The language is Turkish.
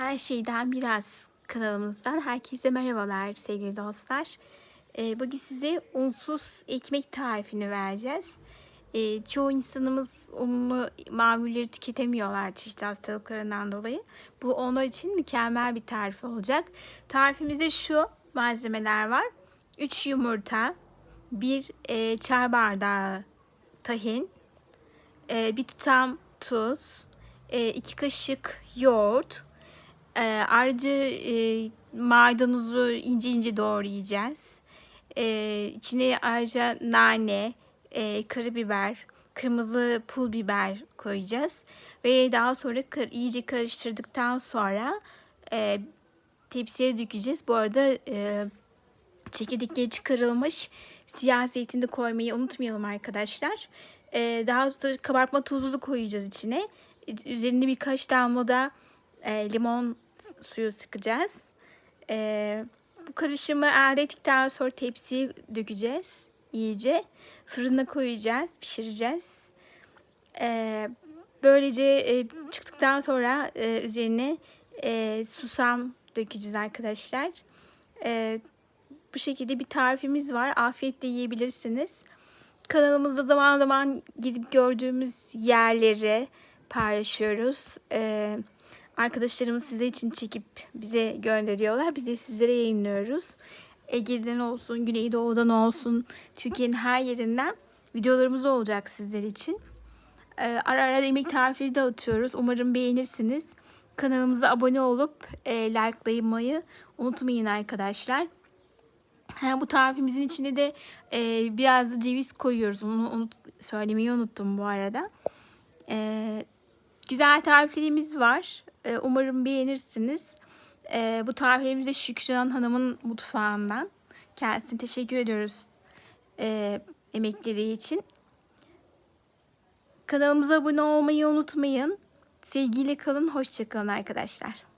Her şeyden biraz kanalımızdan herkese merhabalar sevgili dostlar. Ee, bugün size unsuz ekmek tarifini vereceğiz. Ee, çoğu insanımız unlu mamulleri tüketemiyorlar çeşitli hastalıklarından dolayı. Bu onlar için mükemmel bir tarif olacak. Tarifimizde şu malzemeler var. 3 yumurta, 1 e, çay bardağı tahin, e, bir tutam tuz, 2 kaşık yoğurt, e, ayrıca e, maydanozu ince ince doğrayacağız. E, içine ayrıca nane, e, karabiber, kırmızı pul biber koyacağız. Ve daha sonra kar, iyice karıştırdıktan sonra e, tepsiye dökeceğiz. Bu arada e, çekirdekleri çıkarılmış siyah zeytin de koymayı unutmayalım arkadaşlar. E, daha sonra kabartma tuzuzu koyacağız içine. Üzerine birkaç damla da e, limon suyu sıkacağız. E, bu karışımı elde ettikten sonra tepsiye dökeceğiz iyice. Fırına koyacağız, pişireceğiz. E, böylece e, çıktıktan sonra e, üzerine e, susam dökeceğiz arkadaşlar. E, bu şekilde bir tarifimiz var. Afiyetle yiyebilirsiniz. Kanalımızda zaman zaman gidip gördüğümüz yerleri paylaşıyoruz. Ee, arkadaşlarımız size için çekip bize gönderiyorlar. Biz de sizlere yayınlıyoruz. Ege'den olsun, Güneydoğu'dan olsun, Türkiye'nin her yerinden videolarımız olacak sizler için. Ee, ara ara yemek tarifleri de atıyoruz. Umarım beğenirsiniz. Kanalımıza abone olup e, likelamayı unutmayın arkadaşlar. Ha, bu tarifimizin içinde de e, biraz da ceviz koyuyoruz. Onu unut, söylemeyi unuttum bu arada. E, güzel tariflerimiz var. E, umarım beğenirsiniz. E, bu tariflerimiz de Şükran Hanım'ın mutfağından. Kendisine teşekkür ediyoruz e, emekleri için. Kanalımıza abone olmayı unutmayın. Sevgiyle kalın, hoşçakalın arkadaşlar.